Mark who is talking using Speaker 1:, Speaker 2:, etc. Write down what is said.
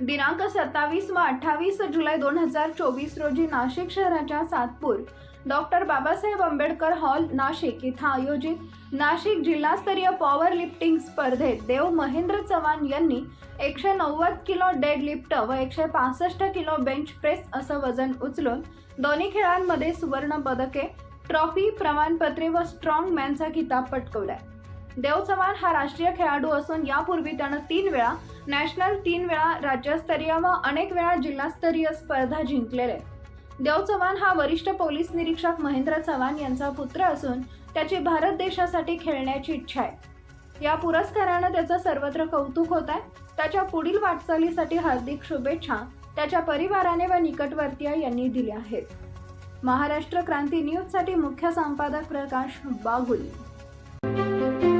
Speaker 1: दिनांक सत्तावीस व अठ्ठावीस जुलै दोन हजार चोवीस रोजी नाशिक शहराच्या सातपूर डॉक्टर बाबासाहेब आंबेडकर हॉल नाशिक. इथं आयोजित नाशिक जिल्हास्तरीय पॉवर लिफ्टिंग स्पर्धेत देव महेंद्र चव्हाण यांनी एकशे नव्वद किलो डेड लिफ्ट व एकशे पासष्ट किलो बेंच प्रेस असं वजन उचलून दोन्ही खेळांमध्ये सुवर्ण पदके ट्रॉफी प्रमाणपत्रे व स्ट्रॉंग मॅनचा किताब पटकवलाय. देव चव्हाण हा राष्ट्रीय खेळाडू असून यापूर्वी त्यानं तीन वेळा नॅशनल तीन वेळा राज्यस्तरीय व अनेक वेळा जिल्हास्तरीय स्पर्धा जिंकलेले. आहेत. देव चव्हाण हा वरिष्ठ पोलीस निरीक्षक महेंद्र चव्हाण यांचा पुत्र असून त्याची भारत देशासाठी खेळण्याची इच्छा आहे. या पुरस्कारानं त्याचं सर्वत्र कौतुक होत आहे. त्याच्या पुढील वाटचालीसाठी हार्दिक शुभेच्छा त्याच्या परिवाराने व निकटवर्तीय यांनी दिल्या आहेत. महाराष्ट्र क्रांती न्यूजसाठी मुख्य संपादक प्रकाश बागुली.